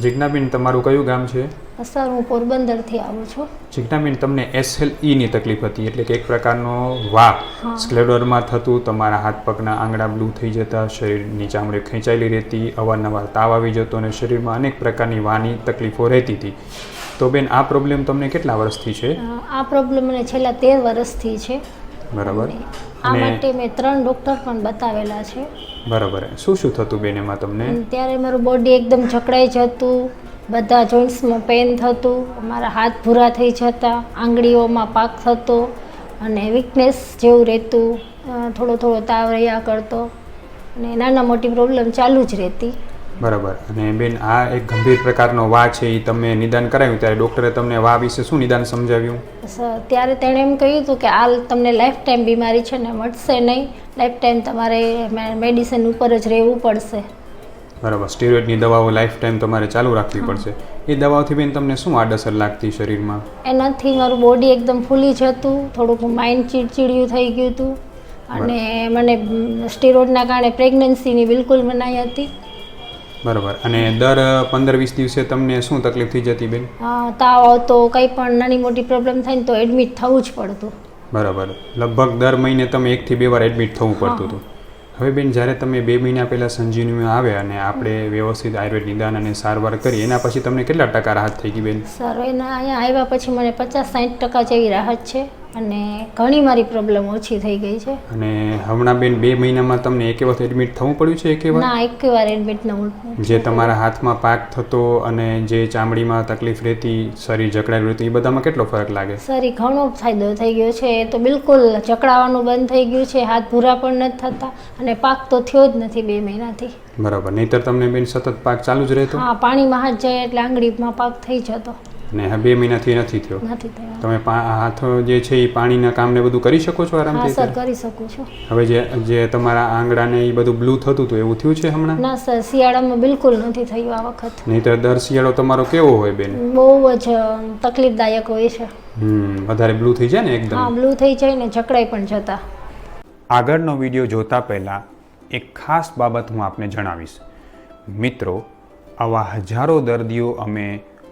જિજ્ઞાબેન તમારું કયું ગામ છે? સર હું પોરબંદરથી આવું છું. જિજ્ઞાબેન તમને એસએલઈની તકલીફ હતી એટલે કે એક પ્રકારનો વા સ્ક્લેડરમાં થતું તમારા હાથ પગના આંગળા બ્લુ થઈ જતા શરીરની ચામડી ખેંચાયેલી રહેતી અવારનવાર તાવ આવી જતો અને શરીરમાં અનેક પ્રકારની વાની તકલીફો રહેતી હતી. તો બેન આ પ્રોબ્લેમ તમને કેટલા વર્ષથી છે? આ પ્રોબ્લેમ મને છેલ્લા તેર વર્ષથી છે. બરાબર? આ માટે મેં ત્રણ ડૉક્ટર પણ બતાવેલા છે. બરાબર. શું શું થતું બેન એમાં તમને? ત્યારે મારું બોડી એકદમ જકડાઈ જતું બધા જોઈન્ટ્સમાં પેન થતું મારા હાથ ભૂરા થઈ જતા આંગળીઓમાં પાક થતો અને વીકનેસ જેવું રહેતું થોડો થોડો તાવ રહ્યા કરતો. અને નાના મોટી પ્રોબ્લેમ ચાલુ જ રહેતી. બરાબર. અને બેન આ એક ગંભીર પ્રકારનો વા છે એ તમે નિદાન કરાવ્યું ત્યારે ડૉક્ટરે તમને વા વિશે શું નિદાન સમજાવ્યું? ત્યારે તેણે એમ કહ્યું હતું કે આ તમને લાઈફ ટાઈમ બીમારી છે ને મળશે નહીં. લાઈફ ટાઈમ તમારે મેડિસિન ઉપર જ રહેવું પડશે. બરાબર. સ્ટીરોઇડની દવાઓ લાઈફ ટાઈમ તમારે ચાલુ રાખવી પડશે. એ દવાઓથી બેન તમને શું આડઅસર લાગતી શરીરમાં? એનાથી મારું બોડી એકદમ ફૂલી જતું. થોડુંક માઇન્ડ ચીડચીડિયું થઈ ગયું હતું. અને મને સ્ટીરોડના કારણે પ્રેગ્નન્સીની બિલકુલ મનાઈ હતી. બરાબર. અને દર પંદર વીસ દિવસે તમને શું તકલીફ થઈ જતી બેન? તાવ આવતો કંઈ પણ નાની મોટી પ્રોબ્લેમ થાય ને તો એડમિટ થવું જ પડતું. બરાબર. લગભગ દર મહિને તમે એકથી બે વાર એડમિટ થવું પડતું હતું. હવે બેન જ્યારે તમે બે મહિના પહેલાં સંજીવનીમાં આવ્યા અને આપણે વ્યવસ્થિત આયુર્વેદ નિદાન અને સારવાર કરી એના પછી તમને કેટલા ટકા રાહત થઈ ગઈ બેન? સર એના અહીંયા આવ્યા પછી મને પચાસ સાઠ ટકા જેવી રાહત છે. અને ઘણી મારી પ્રોબ્લેમ ઓછી થઈ ગઈ છે. અને હમણાં બેન બે મહિનામાં તમને એક વખત એડમિટ થવું પડ્યું છે એક વાર? ના એક વાર એડમિટ ન જે તમારા હાથમાં પાક થતો અને જે ચામડીમાં તકલીફ રહેતી શરીર જકડાયેલું રહેતું એ બધામાં કેટલો ફરક લાગે? સરી ઘણો ફાયદો થઈ ગયો છે. એ તો બિલકુલ જકડાવાનું બંધ થઈ ગયું છે. હાથ ભૂરા પણ નથી થતા અને પાક તો થયો જ નથી બે મહિનાથી. બરાબર. નહીતર તમને બેન સતત પાક ચાલુ જ રહેતો? હા પાણીમાં હાથ જાય એટલે આંગળીમાં પાક થઈ જતો. અને હા બે મહિનાથી નથી થયો. નથી થયો. તમે હાથો જે છે એ પાણીના કામને બધું કરી શકો છો હા આરામથી સર કરી શકું છું. હવે જે જે તમારા આંગળાને એ બધું બ્લુ થતું હતું એવું થયું છે હમણાં? ના સર શિયાળામાં બિલકુલ નથી થયું આ વખત. નહીતર દર શિયાળો તમારો કેવો હોય બેન? બહુ જ અ, તકલીફદાયક હોય છે. હમ વધારે બ્લુ થઈ જાય ને એકદમ? હા બ્લુ થઈ જાય ને જકડાઈ પણ જતા. આગળનો વીડિયો જોતા પહેલાં એક ખાસ બાબત હું આપને જણાવીશ. મિત્રો આવા હજારો દર્દીઓ અમે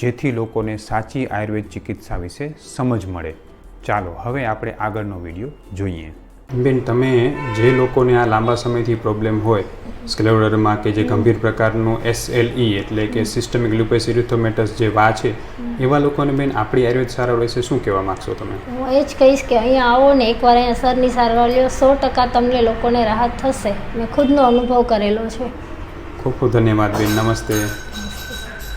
જેથી લોકોને સાચી આયુર્વેદ ચિકિત્સા વિશે સમજ મળે. ચાલો હવે આપણે આગળનો વીડિયો જોઈએ. બેન તમે જે લોકોને આ લાંબા સમયથી પ્રોબ્લેમ હોય સ્કેલેવડરમાં કે જે ગંભીર પ્રકારનું એસએલઈ એટલે કે સિસ્ટમિક લ્યુપસ ઇરિથોમેટસ જે વા છે એવા લોકોને બેન આપણી આયુર્વેદ સારવાર વિશે શું કહેવા માગશો તમે? હું એ જ કહીશ કે અહીંયા આવો ને એકવાર અહીંયા સરની સારવાર લ્યો સો ટકા તમને લોકોને રાહત થશે. મેં ખુદનો અનુભવ કરેલો છે. ખૂબ ખૂબ ધન્યવાદ બેન નમસ્તે.